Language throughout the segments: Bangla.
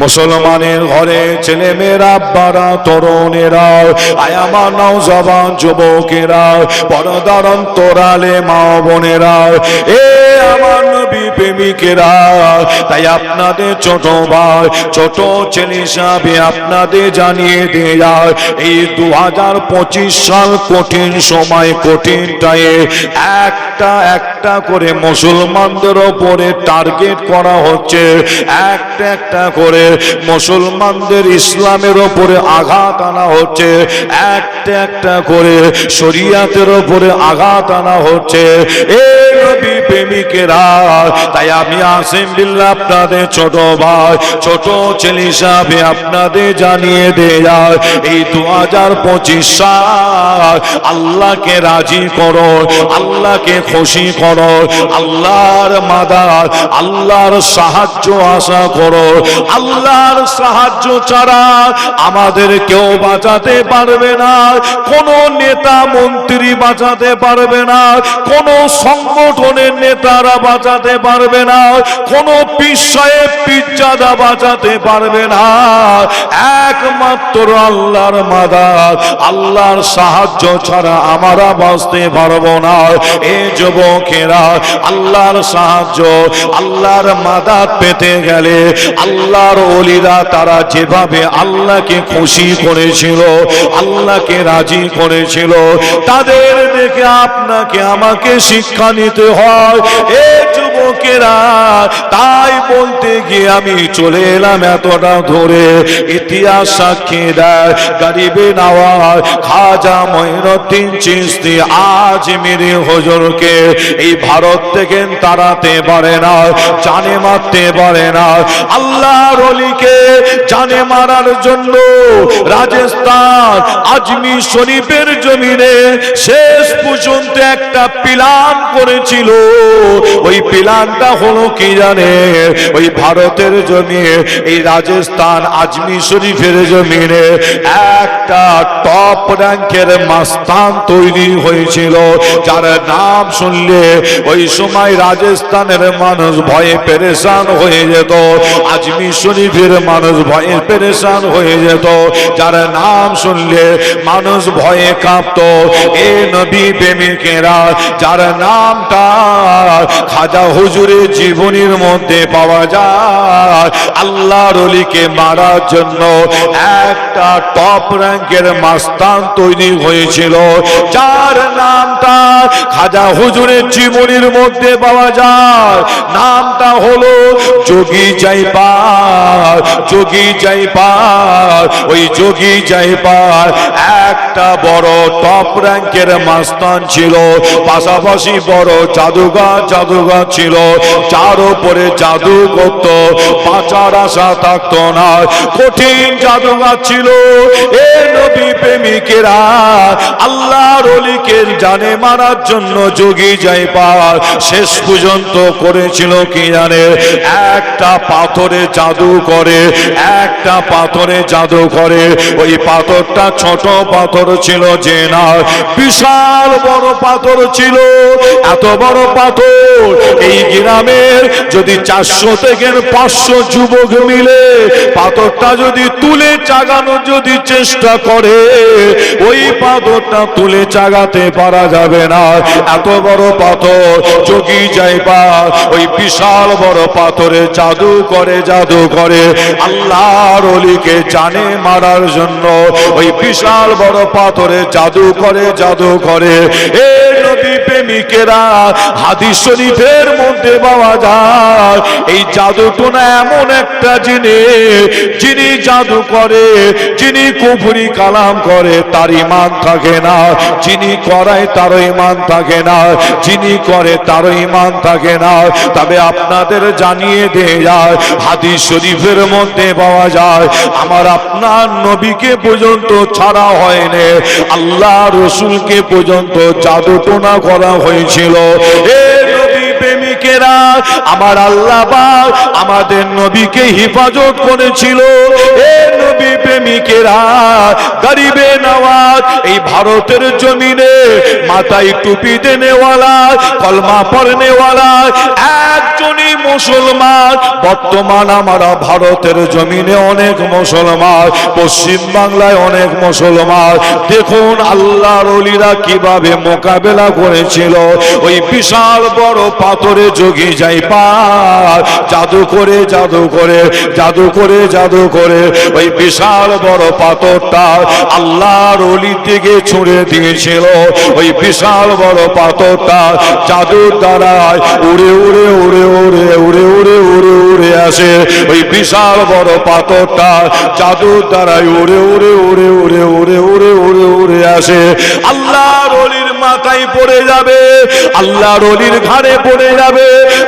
মুসলমানের ঘরে ছেলে মেয়েরা বারা তরুণেরা আয়ামা নাও জবান যুবকেরা, পরদার অন্তরালে মা বোনেরা, এ আমার প্রেমিকেরা, তাই আপনাদের ছোট ভাই, ছোট ছেলে হিসাবে আপনাদের জানিয়ে দেয়া এই দু হাজার পঁচিশ সাল কঠিন সময়, কঠিন টাইমে। একটা একটা করে মুসলমানদের ওপরে টার্গেট করা হচ্ছে, একটা একটা করে মুসলমানদের ইসলামের ওপরে আঘাত আনা হচ্ছে, একটা একটা করে শরিয়াতের ওপরে আঘাত আনা হচ্ছে। এ নবী প্রেমিকেরা তাই আমি আসিম বিল্লাহ আপনাদের ছোট ভাই, ছোট ছেলে হিসাবে আপনাদের জানিয়ে দেয়া এই দু হাজার পঁচিশ সাল আল্লাহকে রাজি করো, আল্লাহকে খুশি করো, আল্লাহর মাদার, আল্লাহর সাহায্য আশা করো, আল্লাহর সাহায্য ছাড়া আমাদের কেউ বাঁচাতে পারবে না, কোন নেতা মন্ত্রী বাঁচাতে পারবে না, কোন সংগঠনের নেতারা বাঁচাতে পারবে না। কোন পিসায়ে পিজ্জাদা বাঁচাতে পারবে না। একমাত্র আল্লাহর মাদার। আল্লাহর সাহায্য ছাড়া আমরা বাঁচতে পারব না। এ যুবকেরা, আল্লাহর সাহায্য, আল্লাহর মাদার পেতে গেলে আল্লাহর অলিরা তারা যেভাবে আল্লাহকে খুশি করেছিল, আল্লাহকে রাজি করেছিল, তাদের দেখে আপনাকে আমাকে শিক্ষা নিতে হয়। এ যুবকেরা তাই বলতে গিয়ে আমি চলে এলাম এতটা ধরে। ইতিহাস সাক্ষী দেয়, গরিবে খাজা চিস্তি আজ মেরে হজরকে। এই ভারত থেকে পারে না, জানে মারতে পারে না। আল্লাহর অলিকে জানে মারার জন্য রাজস্থান আজমি শরীফের জমিনে শেষ পর্যন্ত একটা প্লান করেছিল। ওই প্লানটা হলো কি জানে? ওই ভারতের জমি এই রাজস্থান আজমি শরীফের জমিনে একটা টপ র্যাঙ্কের মাস্তান তৈরি হয়েছিল, যার নাম শুনলে ওই সময় রাজস্থানের মানুষ ভয়ে পেরেশান হয়ে যেত, আজমি শরীফের মানুষ ভয়ে পেরেশান হয়ে যেত, যার নাম শুনলে মানুষ ভয়ে কাঁপত, এ নবী প্রেমিকেরা, যার নামটা খাজা হুজুরের জীবনীর মধ্যে পাওয়া যায়। আল্লাহ রলিকে মারার জন্য একটা টপ র্যাঙ্কের মাস্তান তৈরি হয়েছিল। যার নামটা খাজা হুজুরের জীবনীর মধ্যে পাওয়া যায়। নামটা হলো যোগী জয়পাল যোগী জয়পাল ওই যোগী জয়পাল একটা বড় টপ র্যাঙ্কের মাস্তান ছিল। পাশাপাশি বড় জাদুঘর জাদুঘর ছিল। যার উপরে জাদু করত বাঁচার আশা থাকতো না। কঠিন জাদুঘর ছিল। এ নবী অলিকে জানে মারার জন্য যোগী জয়পাল শেষ পর্যন্ত করেছিল কি জানে? একটা পাথরে জাদু করে, একটা পাথরে জাদু করে। ওই পাথরটা ছোট পাথর ছিল যে না, বিশাল বড় পাথর ছিল। এত বড় পাথর, এই গ্রামের যদি চারশো থেকে পাঁচশো যুবক মিলে পাথরটা যদি তুলে চাগানোর যদি চেষ্টা করে ওই পাথরটা তুলে চাগাতে পারা যাবে না। এত বড় পাথর যোগী যাইবা ওই বিশাল বড় পাথরে জাদু করে জাদু করে। আল্লাহর অলিকে জানে মারার জন্য ওই বিশাল বড় পাথরে জাদু করে জাদু করে। এ নবী প্রেমিকেরা, হাদিস শরীফের মধ্যে পাওয়া যায়, এই জাদু টোনা এমন একটা জিনিস, যিনি জাদু করে, যিনি কুফুরি কালাম করে তার ইমান থাকে না, যিনি করায় তারও ইমান থাকে না, যিনি করে তারও ইমান থাকে না। তবে আপনাদের জানিয়ে দিয়ে যায়, হাদিস শরীফের মধ্যে পাওয়া যায়, আমার আপনার নবীকে পর্যন্ত ছাড়া হয়নি, আল্লাহ রসুলকে পর্যন্ত জাদু করা হয়েছিল। এ প্রেমিকেরা আমার আল্লাহ আমাদের নবীকে হেফাজত করেছিল। এ নবী প্রেমিকেরা, গরিবে নওয়াজ, এই ভারতের জমিনে মাথায় টুপি দেনেওয়ালা, কলমা পড়নেওয়ালা একজনই মুসলমান। বর্তমান আমরা ভারতের জমিনে অনেক মুসলমান পশ্চিম বাংলায় অনেক মুসলমান। দেখুন আল্লাহর অলিরা কীভাবে মোকাবেলা করেছিল। ওই বিশাল বড় পাথরে যোগী যাই পার জাদু করে জাদু করে জাদু করে জাদু করে ওই বিশাল বড় পাথরটা আল্লাহর অলির দিকে ছুঁড়ে দিয়েছিল ওই বিশাল বড় পাথরটা জাদুর দ্বারায় উড়ে উড়ে উড়ে উড়ে উড়ে উড়ে উড়ে উড়ে আসে ওই বিশাল বড় পাথরটা জাদুর দ্বারায় উড়ে উড়ে উড়ে উড়ে উড়ে উড়ে উড়ে উড়ে আসে আল্লাহর মাথায় পড়ে যাবে, আল্লাহর অলির ঘাড়ে পড়ে যাবে,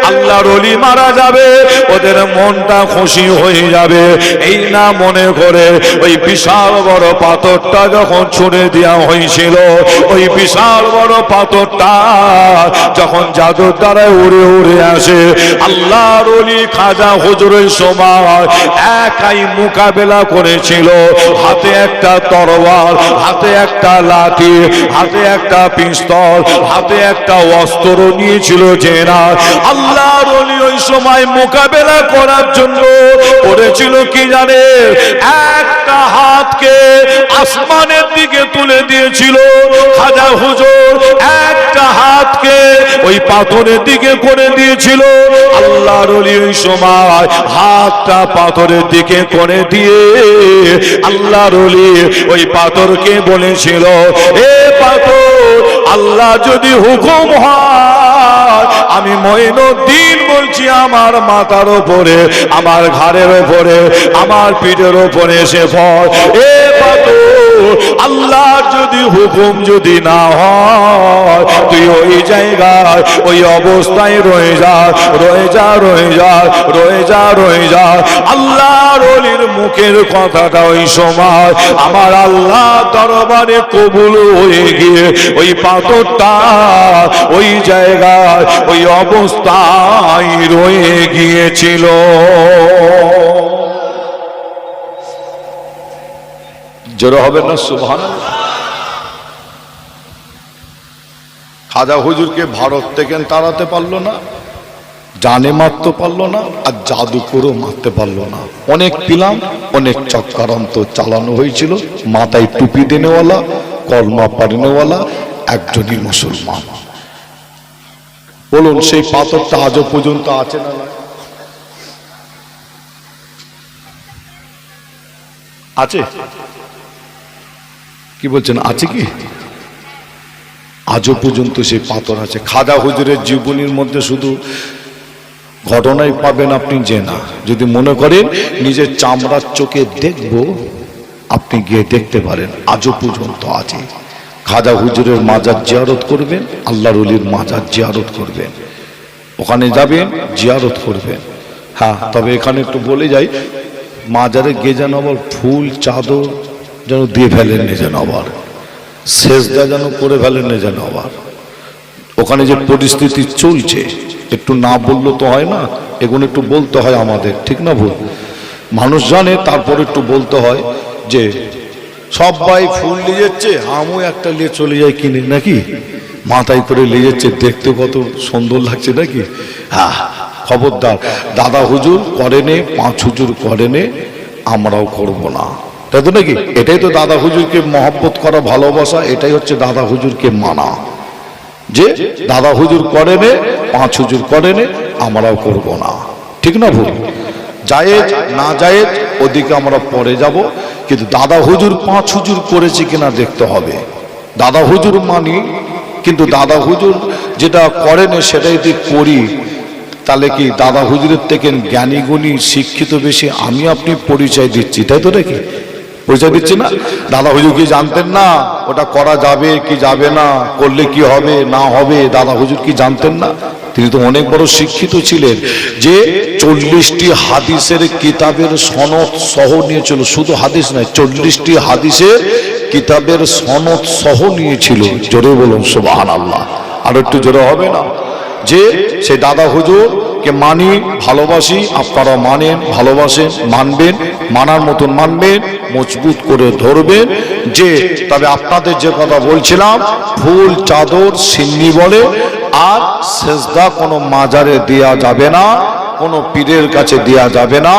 আল্লাহর অলি মারা যাবে, ওদের মনটা খুশি হয়ে যাবে। এই না মনে করে ওই বিশাল বড় পাথরটা যখন ছুঁড়ে দেওয়া হয়েছিল, ওই বিশাল বড় পাথরটা যখন জাদুর দ্বারা উড়ে উড়ে আসে আল্লাহ রলি খাজা হুজুরের সময় একাই মোকাবেলা করেছিল। হাতে একটা তরোয়ার হাতে একটা লাঠি, হাতে একটা পিস্তল হাতে একটা অস্ত্র নিয়েছিল যে না আল্লাহর অলি ওই সময় মোকাবেলা করার জন্য করেছিল কি জানে? একটা হাতকে আসমানের দিকে তুলে দিয়েছিল খাজা হুজুর। একটা হাতকে ওই পাথরের দিকে করে দিয়েছিল। আল্লাহর ওই সময় হাতটা পাথরের দিকে করে দিয়ে আল্লাহর ওই পাথরকে বলেছিল, এ পাথর আল্লাহ যদি হুকুম হয়, আমি মঈনুদ্দিন বলছি, আমার মাথার ওপরে আমার ঘাড়ের ওপরে আমার পিঠের ওপরে এসে পড়। এ আল্লাহ যদি হুকুম যদি না হয়, তুই ওই জায়গায়, ওই অবস্থায় রয়ে যা রয়ে যা রয়ে যা রয়ে যা রয়ে যা। আল্লাহর অলির মুখের কথাটা ওই সময় আমার আল্লাহ দরবারে কবুল হয়ে গিয়ে ওই পাথরটা ওই জায়গায়, ওই অবস্থায় রয়ে গিয়েছিল। জোর হবে না সুভান খাজা হুজুরকে ভারত থেকে তাড়াতে পারল না, জানে মারতে পারল না, আর জাদু করেও মারতে পারল না। অনেক পিলাম, অনেক চক্রান্ত চালানো হয়েছিল, মাথায় টুপি দেনেওয়ালা, কলমা পাড়নেওয়ালা, একজনই মুসলমান। বলুন, সেই পাথরটা আজও পর্যন্ত আছে না? আছে? কি বলছেন? আছে কি? আজও পর্যন্ত সেই পাথর আছে। খাজা হুজুরের জীবনীর মধ্যে শুধু ঘটনাই পাবেন আপনি যে না। যদি মনে করেন, নিজের চামড়ার চোখে দেখব, আপনি গিয়ে দেখতে পারেন। আজও পর্যন্ত আছে। খাজা হুজুরের মাজার জিয়ারত করবেন, আল্লাহর অলির মাজার জিয়ারত করবেন। ওখানে যাবেন, জিয়ারত করবেন। হ্যাঁ তবে এখানে একটু বলে যাই, মাজারে গিয়ে আবার ফুল, চাদর যেন দিয়ে ফেলেন না যেন আবার। শেষদা যেন করে ফেলেন না যেন আবার। ওখানে যে পরিস্থিতি চলছে, একটু না বললে তো হয় না, এগুলো একটু বলতে হয় আমাদের, ঠিক না ভুল? মানুষ জানে, তারপর একটু বলতে হয় যে, সবাই ফুল নিয়ে যাচ্ছে, আমও একটা নিয়ে চলে যাই কিনে, নাকি? মাথায় করে নিয়ে যাচ্ছে, দেখতে কত সুন্দর লাগছে নাকি? হ্যাঁ খবরদার। দাদা হুজুর করেনে, পাঁচ হুজুর করেনে, আমরাও করব না। তাই তো নাকি? এটাই তো দাদা হুজুরকে মহব্বত করা ভালোবাসা, এটাই হচ্ছে দাদা হুজুরকে মানা। যে দাদা হুজুর করে নে, পাঁচ হুজুর করে নে, আমরাও করব না। ঠিক না ভুল? জায়েজ না জায়েজ ওদিকে আমরা পরে যাব। কিন্তু দাদা হুজুর পাঁচ হুজুর করেছে কিনা দেখতে হবে। দাদা হুজুর মানি, কিন্তু দাদা হুজুর যেটা করে করেন সেটাই যদি করি, তাহলে কি দাদা হুজুরের থেকে জ্ঞানী গুণী, শিক্ষিত বেশি আমি আপনি পরিচয় দিচ্ছি, তাই তো নাকি? পরিচয় দিচ্ছি না? দাদা হুজুর কি জানতেন না? ওটা করা যাবে কি যাবে না? করলে কি হবে, না হবে, দাদা হুজুর কি জানতেন না? তিনি তো অনেক বড় শিক্ষিত ছিলেন। যে চল্লিশটি হাদিসের কিতাবের সনদ সহ নিয়েছিল, শুধু হাদিস নয়, চল্লিশটি হাদিসের কিতাবের সনদ সহ নিয়েছিল। জোরে বলুন সুবাহান আল্লাহ আর একটু জোরে হবে না? যে সেই দাদা হুজুর কে মানি, ভালোবাসি, আপনারা মানেন, ভালোবাসেন, মানবেন, মানার মতন মানবেন, মজবুত করে ধরবেন। যে, তবে আপনাদের যে কথা বলছিলাম ফুল চাদর সিন্নি বলে, আর সেজদা কোনো মাজারে দেয়া যাবে না, কোনো পীরের কাছে দেয়া যাবে না।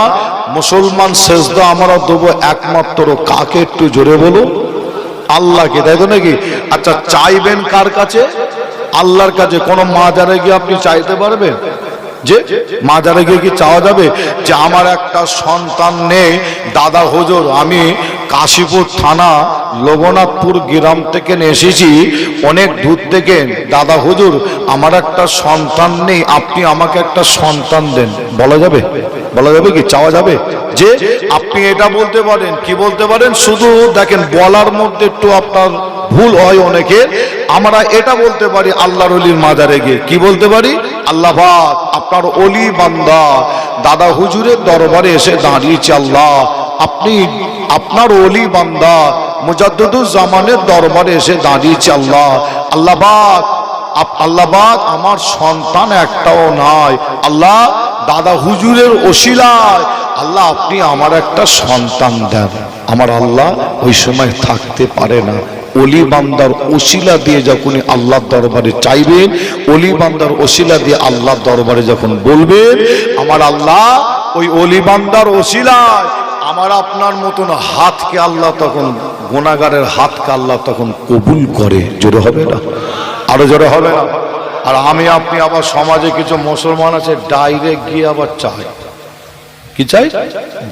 মুসলমান সেজদা আমরা দেবো একমাত্র কাকে একটু জোরে বলুন? আল্লাহকে, তাই তো নাকি? আচ্ছা চাইবেন কার কাছে? আল্লাহর কাছে কোনো মাজারে গিয়ে আপনি চাইতে পারবেন? যে মাজারে গিয়ে কি চাওয়া যাবে? যে আমার একটা সন্তান নেই, দাদা হুজুর, আমি কাশীপুর থানা লোগনাথপুর গ্রাম থেকে এসেছি, অনেক দূর থেকে, দাদা হুজুর, আমার একটা সন্তান নেই, আপনি আমাকে একটা সন্তান দেন। বলা যাবে? বলা যাবে কি? চাওয়া যাবে? যে আপনি এটা বলতে পারেন, কি বলতে পারেন? শুধু দেখেন, বলার মধ্যে একটু আপনার ভুল হয় অনেকের আমরা এটা বলতে পারি আল্লাহর অলির মাজারে গিয়ে। কি বলতে পারি? আল্লাহ আপনার অলি বান্দা, দাদা হুজুরের দরবারে এসে দাঁড়িয়েছে আল্লাহ। আপনি, আপনার অলি বান্দা মুজাদ্দুর জামানের দরবারে এসে দাঁড়িয়েছে আল্লাহ। আল্লাহ পাক আল্লাহবাদ আমার সন্তান একটাও নাই। আল্লাহ, দাদা হুজুরের ওসিলায় আল্লাহ আপনি আমার একটা সন্তান দেন। আমার আল্লাহ ওই সময় থাকতে পারে না। অলি বান্দার ওসিলা দিয়ে যখন আল্লাহ দরবারে চাইবেন অলি বান্দার ওসিলা দিয়ে আল্লাহ দরবারে যখন বলবেন আমার আল্লাহ, ওই অলি বান্দার ওসিলায় আমার আপনার মতন হাতকে আল্লাহ তখন গোনাগারের হাতকে আল্লাহ তখন কবুল করে। জোরে হবে না? আরও জোরে হবে না? আর আমি, আপনি আবার সমাজে কিছু মুসলমান আছে, ডাইরেক্ট গিয়ে আবার চাই কি চাই?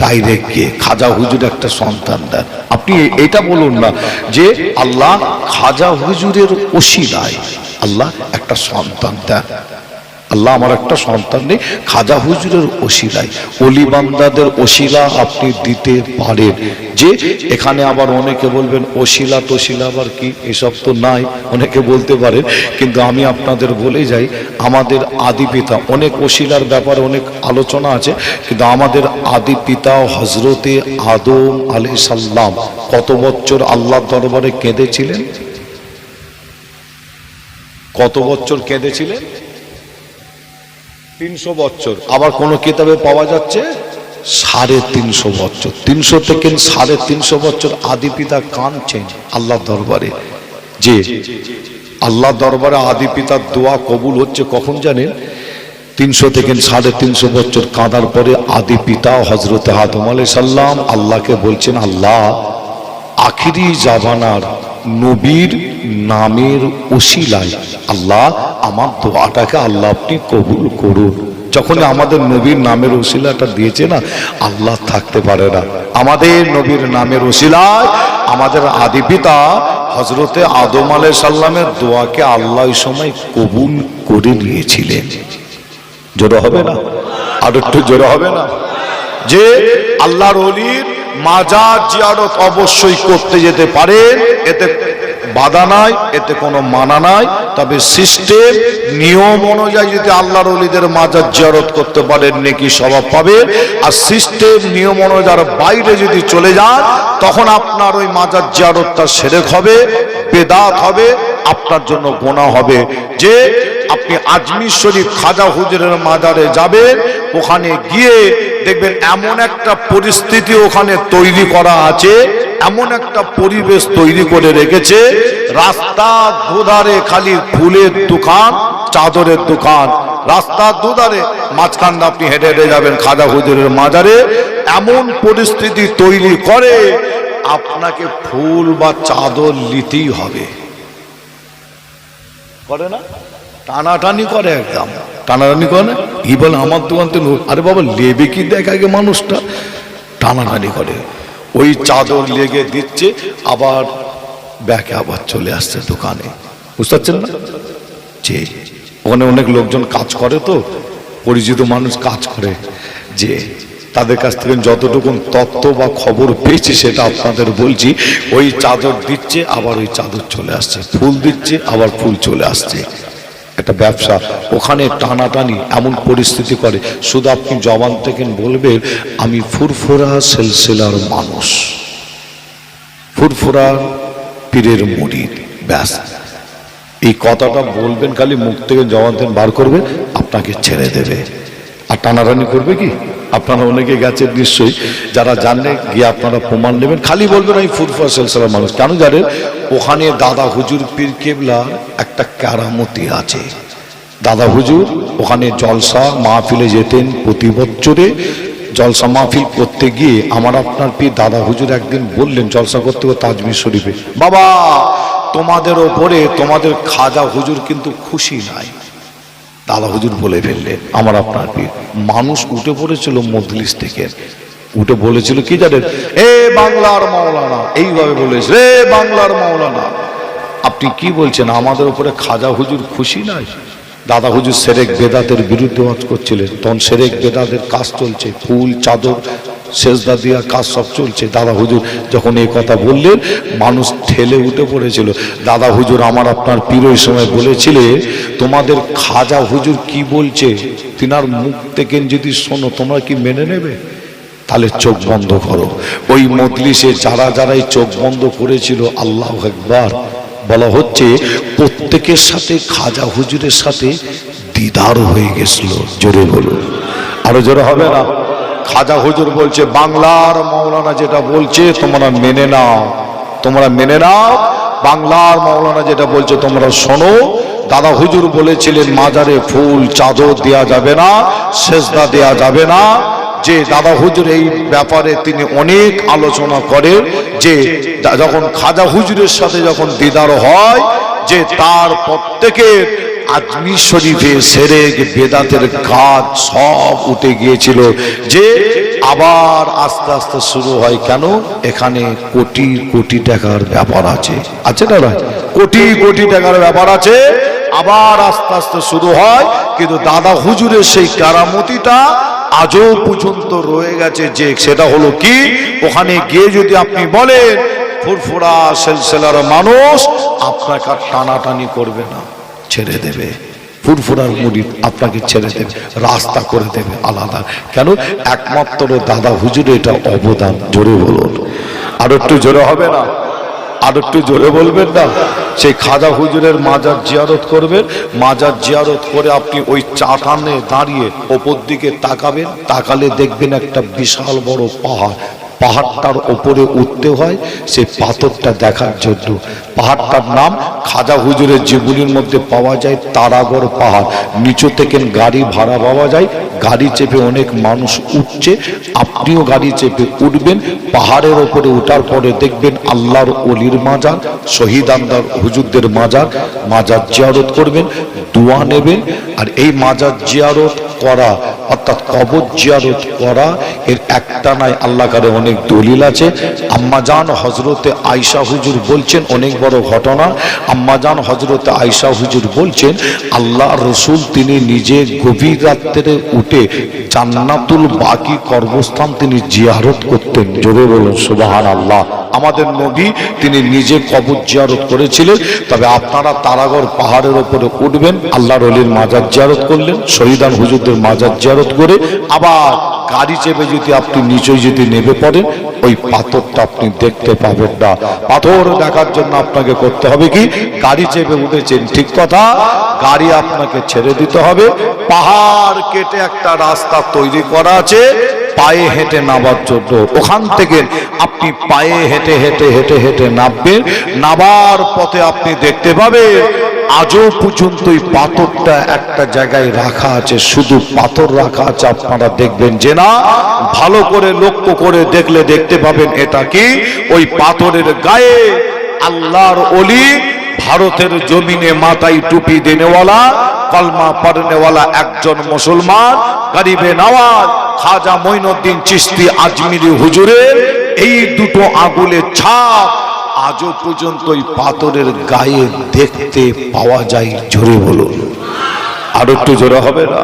ডাইরেক্ট গিয়ে, খাজা হুজুর একটা সন্তান দেন। আপনি এটা বলুন না যে আল্লাহ খাজা হুজুরের ওসিলায় আল্লাহ একটা সন্তান দেন। আল্লাহ আমার একটা সন্তান নেই। খাজা হুজুরের ওসিলায়। অলি বান্দাদের ওসিলা আপনি দিতে পারেন। যে এখানে আবার অনেকে বলবেন, ওসিলা তোশিলা আবার কি? এসব তো নাই, অনেকে বলতে পারেন। কিন্তু আমি আপনাদের বলে যাই, আমাদের আদি পিতা, অনেক ওসিলার ব্যাপারে অনেক আলোচনা আছে, কিন্তু আমাদের আদি পিতা হজরতে আদম আলি সাল্লাম কত বছর আল্লাহর দরবারে কেঁদেছিলেন? কত বছর কেঁদেছিলেন? তিনশো বছর আবার কোন কিতাবে পাওয়া যাচ্ছে? সাড়ে তিনশো বছর তিনশো থেকে সাড়ে তিনশো বছর আদি পিতা কাঁদছেন আল্লাহ দরবারে। যে আল্লাহ দরবারে আদি পিতার দোয়া কবুল হচ্ছে কখন জানেন? তিনশো থেকে সাড়ে তিনশো বছর কাঁদার পরে আদি পিতা হজরত আদম আলাই সাল্লাম আল্লাহকে বলছেন, আল্লাহ, আখিরি জাবানার নবীর নামের ওসিলায় আল্লাহ আমার দোয়াটাকে আল্লাহ আপনি কবুল করুন। যখন আমাদের নবীর নামের ওসিলাটা দিয়েছে না, আল্লাহ থাকতে পারে না। আমাদের নবীর নামের ওসিলায় আমাদের আদি পিতা হজরতে আদম আলাই সাল্লামের দোয়াকে আল্লাহ ওই সময় কবুল করে নিয়েছিলেন। জোরে হবে না? আর একটু জোরে হবে না? যে আল্লাহর অলির মাজার জিয়ারত অবশ্যই করতে যেতে পারেন এতে বাধা নাই, এতে কোনো মানা নাই। তবে সিস্টেম, নিয়ম অনুযায়ী যদি আল্লাহর অলিদের মাজার জিয়ারত করতে পারেন, নাকি স্বভাব পাবে। আর সিস্টেম, নিয়ম অনুযায়ী বাইরে যদি চলে যান, তখন আপনার ওই মাজার জিয়ারতটা সেরেক হবে, বেদাত হবে, আপনার জন্য গোনা হবে। যে আপনি আজমির শরীফ খাজা হুজুরের মাজারে যাবেন, ওখানে গিয়ে দেখবেন এমন একটা পরিস্থিতি ওখানে তৈরি করা আছে, এমন একটা পরিবেশ তৈরি করে রেখেছে, রাস্তা দুধারে খালি ফুলের দোকান, চাদরের দোকান। রাস্তার দুধারে মাঝখান আপনি হেঁটে হেঁটে যাবেন খাজা হুজুরের মাজারে। এমন পরিস্থিতি তৈরি করে আপনাকে ফুল বা চাদর নিতেই হবে। করে না? টানাটানি করে একদম। টানাটানি করে ই বলে, আমার দোকান নো- আরে বাবা, লেবে কি দেখ আগে মানুষটা? টানাটানি করে। ওই চাদর লেগে দিচ্ছে, আবার ব্যাকে আবার চলে আসছে দোকানে। বুঝতে পারছেন না? যে, ওখানে অনেক লোকজন কাজ করে তো, পরিচিত মানুষ কাজ করে। যে, তাদের কাছ থেকে যতটুকু তত্ত্ব বা খবর পেয়েছি, সেটা আপনাদের বলছি। ওই চাদর দিচ্ছে, আবার ওই চাদর চলে আসছে। ফুল দিচ্ছে, আবার ফুল চলে আসছে। একটা ব্যবসা, ওখানে টানাটানি এমন পরিস্থিতি করে। শুধু আপনি জবান থেকে বলবেন, আমি ফুরফুরা সেলসেলার মানুষ। ফুরফুরা পীরের মুড়ির ব্যাস। এই কথাটা বলবেন খালি মুখ থেকে জবান থেকে বার করবে আপনাকে ছেড়ে দেবে। আর টানাটানি করবে কি? আপনারা অনেকে গেছেন নিশ্চয়ই, যারা জানে, গিয়ে আপনারা প্রমাণ নেবেন। খালি বলবেন, আমি ফুরফা সেলসালার মানুষ। কেন জানেন? ওখানে দাদা হুজুর পীর কেবলা একটা কারামতি আছে। দাদা হুজুর ওখানে জলসা মাহফিলে যেতেন প্রতি বছরে। জলসা মাহফিল করতে গিয়ে আমার আপনার পীর দাদা হুজুর একদিন বললেন, জলসা করতে করতে তাজমির শরীফে। বাবা, তোমাদের ওপরে তোমাদের খাজা হুজুর কিন্তু খুশি নাই। দাদা হুজুর বলে ফেললেন, আমার আপনার পীর। মানুষ উঠে পড়েছিল মজলিস থেকে। উঠে বলেছিল, কি জানেন? এ বাংলার মাওলানা। এইভাবে বলেছে রে বাংলার মাওলানা। আপনি কি বলছেন? আমাদের উপরে খাজা হুজুর খুশি নাই? দাদা হুজুর সেরেক বেদাতের বিরুদ্ধে ওয়াজ করছিলেন। তখন সেরেক বেদাতের কাজ চলছে, ফুল, চাদর, সেজদা দিয়া কাজ সব চলছে। দাদা হুজুর যখন এই কথা বললেন, মানুষ ঠেলে উঠে পড়েছিল। দাদা হুজুর, আমার আপনার পীর ওই সময় বলেছিলে তোমাদের খাজা হুজুর কি বলছে? তিনার মুখ থেকে যদি শোনো, তোমরা কি মেনে নেবে? তাহলে চোখ বন্ধ করো। ওই মজলিসে যারা যারাই চোখ বন্ধ করেছিল, আল্লাহ একবার বলা হচ্ছে, প্রত্যেকের সাথে, খাজা হুজুরের সাথে দিদার হয়ে গেছিল। জোরে বলুন। আরও জোরে হবে না? খাজা হুজুর বলছে, বাংলার মৌলানা যেটা বলছে, তোমরা মেনে নাও। তোমরা মেনে নাও। বাংলার মাওলানা যেটা বলছে, তোমরা শোনো। দাদা হুজুর বলেছিলেন, মাজারে ফুল, চাদর দেয়া যাবে না, সেজদা দেয়া যাবে না। যে দাদা হুজুর এই ব্যাপারে তিনি অনেক আলোচনা করেন, যে যখন খাজা হুজুরের সাথে যখন দিদার হয়, যে তার প্রত্যেকের আজমি শরীফে সেরেক, বেদাতের কাজ সব উঠে গিয়েছিল। যে আবার আস্তে আস্তে শুরু হয় কেন? এখানে কোটি কোটি টাকার ব্যাপার আছে। আছে না কোটি কোটি টাকার ব্যাপার আছে। আবার আস্তে আস্তে শুরু হয়। কিন্তু দাদা হুজুরের সেই কারামতিটা আজও পর্যন্ত রয়ে গেছে যে সেটা হলো কি? ওখানে গিয়ে যদি আপনি বলেন, ফুরফুরা সেলসেলার মানুষ আপনাকে টানাটানি করবে না। ছেড়ে দেবে। ফুরফুরার মুড়ি আপনাকে ছেড়ে দেবে। রাস্তা করে দেবে আলাদা। কেন? একমাত্র দাদা হুজুর এটা অবদান। জোরে বলুন। আর একটু জোরে হবে না? আর একটু জোরে বলবেন না? সেই খাজা হুজুরের মাজার জিয়ারত করবেন। মাজার জিয়ারত করে আপনি ওই চাটানে দাঁড়িয়ে ওপর দিকে তাকাবেন। তাকালে দেখবেন একটা বিশাল বড় পাহাড়। পাহাড়টার ওপরে উঠতে হয় সেই পাথরটা দেখার জন্য। পাহাড়টার নাম খাজা হুজুরের জীবনীর মধ্যে পাওয়া যায় তারাগড় পাহাড়। নিচু থেকে গাড়ি ভাড়া পাওয়া যায়, গাড়ি চেপে অনেক মানুষ উঠছে, আপনিও গাড়ি চেপে উঠবেন, পাহাড়ের ওপরে ওঠার পরে দেখবেন আল্লাহর অলির মাজার, শহীদ আন্দার হুজুরদের মাজার। মাজার জিয়ারত করবেন, দোয়া নেবেন, আর এই মাজার জিয়ারত করা অর্থাৎ কবর জিয়ারত করা, এর একটা নাই আল্লাহ কারে অনেক দলিল আছে। আম্মাজান হজরতে আয়সা হুজুর বলছেন, অনেক বড় ঘটনা। আম্মাজান হজরতে আয়সা হুজুর বলছেন, আল্লাহ রসুল তিনি নিজে গভীর রাত্রে উঠে জান্নাতুল বাকি কর্মস্থান তিনি জিয়ারত করতেন। জোরে বলুন সুবাহান আল্লাহ আমাদের নবী তিনি নিজে কবর জিয়ারত করেছিলেন, তবে আপনারা তারাগড় পাহাড়ের ওপরে উঠবেন আল্লাহ রলির মাজার জিয়ারত করলেন, শহীদান হুজুরদের মাজার জিয়ারত করে আবার গাড়ি চেপে যদি আপনি নিচে যদি নেমে পড়েন, ওই পাথরটা আপনি দেখতে পাবেন না। পাথর দেখার জন্য আপনাকে করতে হবে কি? গাড়ি চেপে উঠেছেন, ঠিক কথা? গাড়ি আপনাকে ছেড়ে দিতে হবে। পাহাড় কেটে একটা রাস্তা তৈরি করা আছে, পায়ে হেঁটে নামার জন্য। ওখান থেকে আপনি পায়ে হেঁটে হেঁটে হেঁটে হেঁটে নামবেন। নামার পথে আপনি দেখতে পাবেন, আজও পর্যন্ত ওই পাথরটা একটা জায়গায় রাখা আছে। শুধু পাথর রাখা আছে, আপনারা দেখবেন যে না, ভালো করে লক্ষ্য করে দেখলে দেখতে পাবেন এটা কি? ওই পাথরের গায়ে আল্লাহর অলি ভারতের জমিনে মাথায় টুপি দেনেওয়ালা, কলমা পড়নেওয়ালা একজন মুসলমান, গরিবে নওয়াজ, খাজা মঈনুদ্দিন চিশতি আজমিরি হুজুরের এই দুটো আগুলের ছাপ আজও পর্যন্ত ওই পাথরের গায়ে দেখতে পাওয়া যায়। জোরে বলুন। আর একটু জোরে হবে না?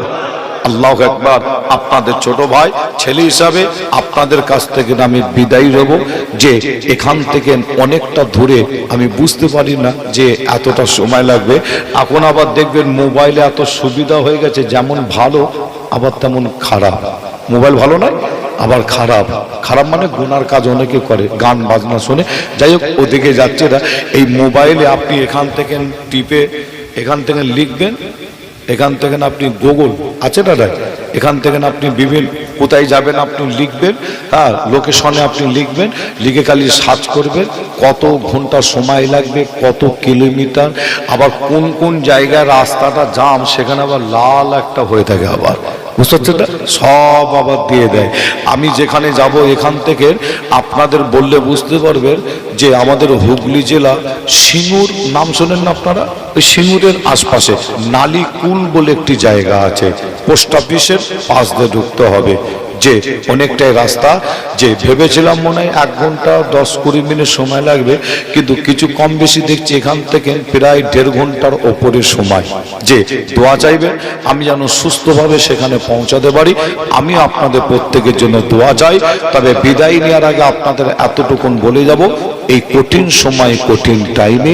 আল্লাহ একবার আপনাদের ছোট ভাই, ছেলে হিসাবে আপনাদের কাছ থেকে আমি বিদায় নেব, যে এখান থেকে অনেকটা দূরে, আমি বুঝতে পারি না যে এতটা সময় লাগবে। এখন আবার দেখবেন মোবাইলে এত সুবিধা হয়ে গেছে, যেমন ভালো, আবার তেমন খারাপ। মোবাইল ভালো নয়, আবার খারাপ। খারাপ মানে গুনার কাজ অনেকে করে, গান বাজনা শুনে। যাই হোক, ওদিকে যাচ্ছে না। এই মোবাইলে আপনি এখান থেকে টিপে, এখান থেকে লিখবেন এখান থেকে আপনি গুগল আছে দাদা? এখান থেকে আপনি বিভিন্ন কোথায় যাবেন আপনি লিখবেন হ্যাঁ লোকেশনে আপনি লিখবেন, লিখে খালি সার্চ করবেন, কত ঘণ্টা সময় লাগবে, কত কিলোমিটার আবার কোন কোন জায়গায় রাস্তাটা জাম সেখানে আবার লাল একটা হয়ে থাকে আবার। বুঝতে? সব আবার দিয়ে দেয়। আমি যেখানে যাব এখান থেকে আপনাদের বললে বুঝতে পারবেন যে আমাদের হুগলি জেলা সিঙ্গুর, নাম শোনেন না আপনারা? ওই সিঙ্গুরের আশপাশে, নালিকুল বলে একটি জায়গা আছে। পোস্ট অফিসের পাশ দিয়ে ঢুকতে হবে। যে অনেকটাই রাস্তা, যে ভেবেছিলাম মনে হয় এক ঘণ্টা, দশ কুড়ি মিনিট সময় লাগবে, কিন্তু কিছু কম বেশি দেখছি এখান থেকে প্রায় দেড় ঘণ্টার ওপরে সময়। যে দোয়া চাইবে আমি যেন সুস্থভাবে সেখানে পৌঁছাতে পারি। আমি আপনাদের প্রত্যেকের জন্য দোয়া চাই, তবে বিদায় নেওয়ার আগে আপনাদের এতটুকুন বলে যাব, এই কঠিন সময়, কঠিন টাইমে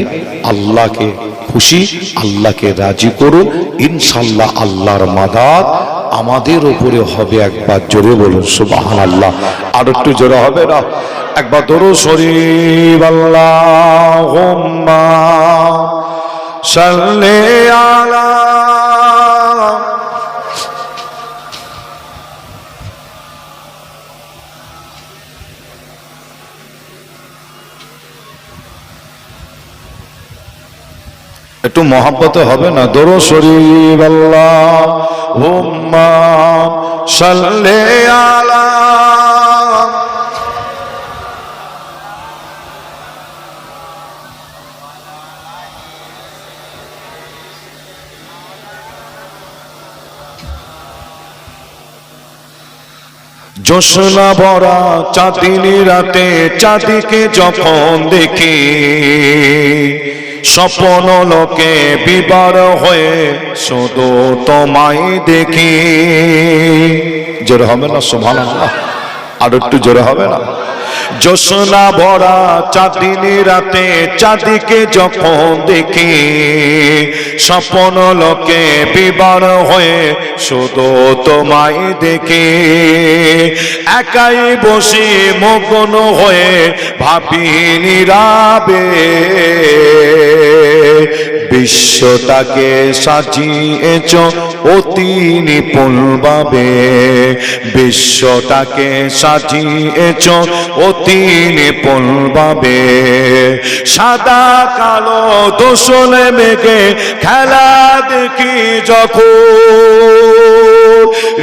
আল্লাহকে খুশি, আল্লাহকে রাজি করুন ইনশাল্লাহ আল্লাহর মাদাত। আমাদের উপরে হবে একবার জোরে বলুন সুবাহান আল্লাহ আর একটু জোরে হবে না? একবার দরু শরীফ আল্লাহ সাল্লে আলা একটু মহাপত হবে না? দরো শরীফ আল্লাহ হুম্মা সাল্লে আলা জোসনা ভরা চাঁদিনী রাতে চাঁদিকে যখন দেখি, স্বপ্ন লোকে বিবার হয়ে শুধু তোমায় দেখি। জোরে হবে না সোভান আর একটু জোরে হবে না? জোসনা ভরা চাঁদিনী রাতে, চাঁদিকে যখন দেখি স্বপ্ন লোকে বিবার হয়ে শুধু তোমায় দেখি। একাই বসে মগ্ন হয়ে ভাবি নীরাবে। বিশ্বটাকে সাজিয়েছ অতি নিপুণভাবে। বিশ্বটাকে সাজিয়েছ অতি পলবাবে সাদা কালো দোষলে মেঘে খেলা দেখি যখন।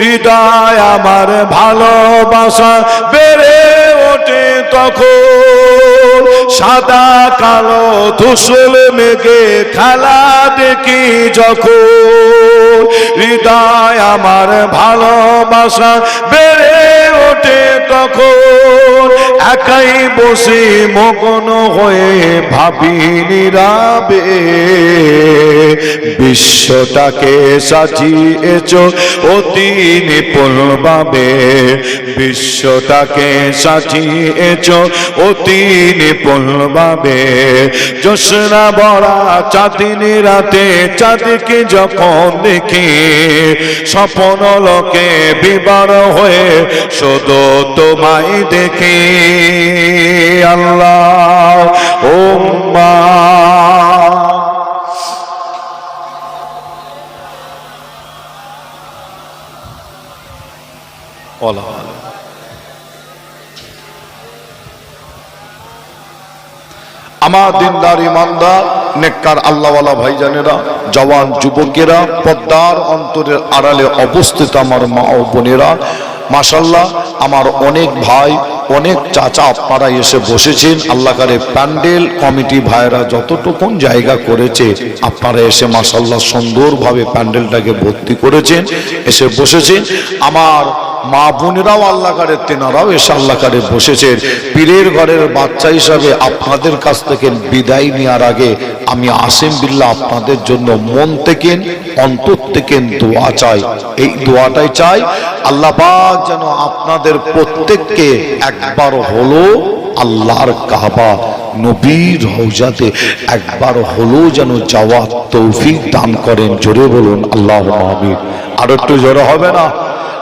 হৃদয় আমার ভালোবাসা বেড়ে ওঠে। তখন সাদা কালো ধূসল মেঘে খেলা দেখি যখন। হৃদয় আমার ভালোবাসা বেড়ে ওঠে তখন। একাই বসে মগন হয়ে ভাবি নীরাবে। বিশ্বটাকে সাজিয়েছ অতি নিপুণভাবে। বিশ্বটাকে সাজিয়েছ অতি নিপুণভাবে। জোসনা বড়া চাঁদিনী রাতে, চাঁদকে যখন দেখি, স্বপ্ন লোকে বিবার হয়ে শুধু তোমায় দেখি। আল্লাহ ও আমার দিনদার ইমানদার, নেককার আল্লাহওয়ালা ভাইজানেরা, জওয়ান যুবকেরা, পদ্মার অন্তরের আড়ালে অবস্থিত আমার মা ও বোনেরা মাসাল্লাহ আমার অনেক ভাই, অনেক চাচা আপনারা এসে বসেছেন। আল্লাহকারে প্যান্ডেল কমিটি ভাইরা যতটুকুন জায়গা করেছে, আপনারা এসে মাসাল্লাহ সুন্দরভাবে প্যান্ডেলটাকে ভর্তি করেছেন, এসে বসেছেন। আমার মা বোনেরাও আল্লাহকারে তেনারাও এসে আল্লাহকারে বসেছেন। পীরের ঘরের বাচ্চা হিসাবে আপনাদের কাছ থেকে বিদায় নেওয়ার আগে আমি আসিম বিল্লাহ আপনাদের জন্য মন থেকে, অন্তর থেকে দোয়া চাই। এই দোয়াটাই চাই, আল্লাহ যেন আপনাদের প্রত্যেককে একবার হলো আল্লাহর কাবা, নবীর রওজাতে একবার হলো যেন যাওয়ার তৌফিক দান করেন। জোরে বলুন আল্লাহ আমিন। আর একটু জোরে হবে না?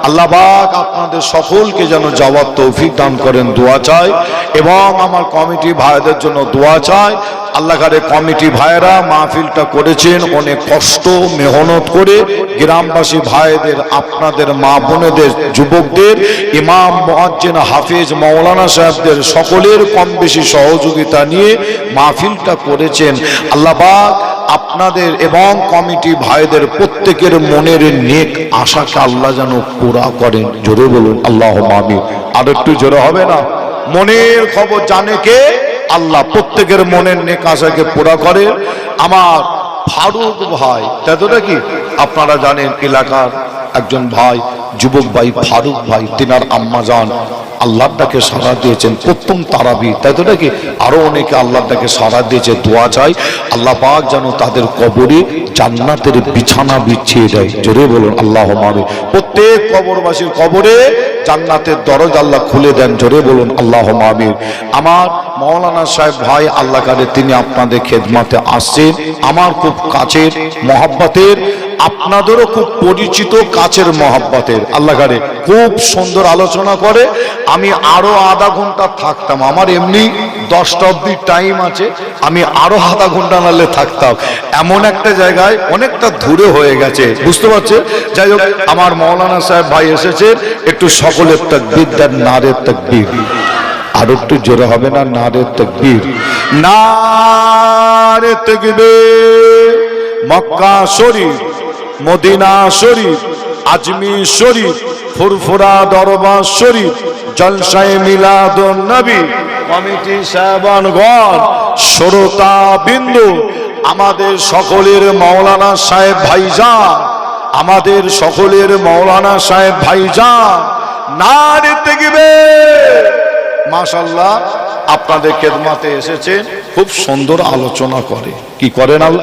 আল্লাহ পাক আপনাদের সকলকে যেন যাওয়ার তৌফিক দান করেন, দোয়া চাই। এবং আমার কমিটি ভাইদের জন্য দোয়া চাই। আল্লাহরে কমিটি ভাইয়েরা মাহফিলটা করেছেন, অনেক কষ্ট, মেহনত করে। গ্রামবাসী ভাইদের, আপনাদের মা বোনেদের, যুবকদের, ইমাম, মোয়াজ্জেন, হাফিজ মৌলানা সাহেবদের সকলের কম বেশি সহযোগিতা নিয়ে মাহফিলটা করেছেন। আল্লাহ পাক আপনাদের এবং কমিটি ভাইদের প্রত্যেকের মনের নেক আশাকে আল্লাহ যেন পুরা করেন। জোরে বলুন আল্লাহ মামি আর একটু জোরে হবে না? মনের খবর জানে কে? আল্লাহ প্রত্যেকের মনের নেক আশাকে পুরা করে। আমার ফারুক ভাই তাই তো নাকি? আপনারা জানেন এলাকার একজন ভাই, যুবক ভাই, ফারুক ভাই, তিনার আম্মা যান আল্লাহর ডাকে দিয়েছেন প্রথম তারাবি। তাই তো নাকি? আরও অনেকে আল্লাহর ডাকে দিয়েছে, দোয়া চাই। আল্লাহ পাক যেন তাদের কবরে জান্নাতের বিছানা বিছিয়ে দেয়। জোরে বলুন আল্লাহ মারে প্রত্যেক কবরবাসীর কবরে জান্নাতের দরজা আল্লাহ খুলে দেন। জোরে বলুন আল্লাহ মামির আমার মৌলানা সাহেব ভাই, আল্লাহ কারে তিনি আপনাদের খেদমাতে আসছেন। আমার খুব কাছের, মহাব্বতের আপনাদেরও খুব পরিচিত কাছের মহাব্বতের। আল্লাহ কারে খুব সুন্দর আলোচনা করে। আমি আরও আধা ঘণ্টা থাকতাম। আমার এমনি দশটা অব্দি টাইম আছে। আমি আরও আধা ঘণ্টা নালে থাকতাম। এমন একটা জায়গায় অনেকটা দূরে হয়ে গেছে। বুঝতে পারছে? যাই হোক, আমার মৌলানা সাহেব ভাই এসেছে। একটু সকলের তকবির দেন, নারের তকবির। আর একটু জোরে হবে না, নারের তকবির। নারে তকবির, মক্কা শরীফ। মদিনা শরীফ, আজমি শরীফ, ফুরফুরা দরবার শরীফ, জলসায় মিলাদ নবী, কমিটি সাহেবানগণ শ্রোতা বিন্দু, আমাদের সকলের মৌলানা সাহেব ভাইজান, আমাদের সকলের মৌলানা সাহেব ভাইজান, নারে তেগিবে মাশাল্লাহ আপনাদের খেদমাতে এসেছেন, খুব সুন্দর আলোচনা করে। কি করেন আল্লাহ?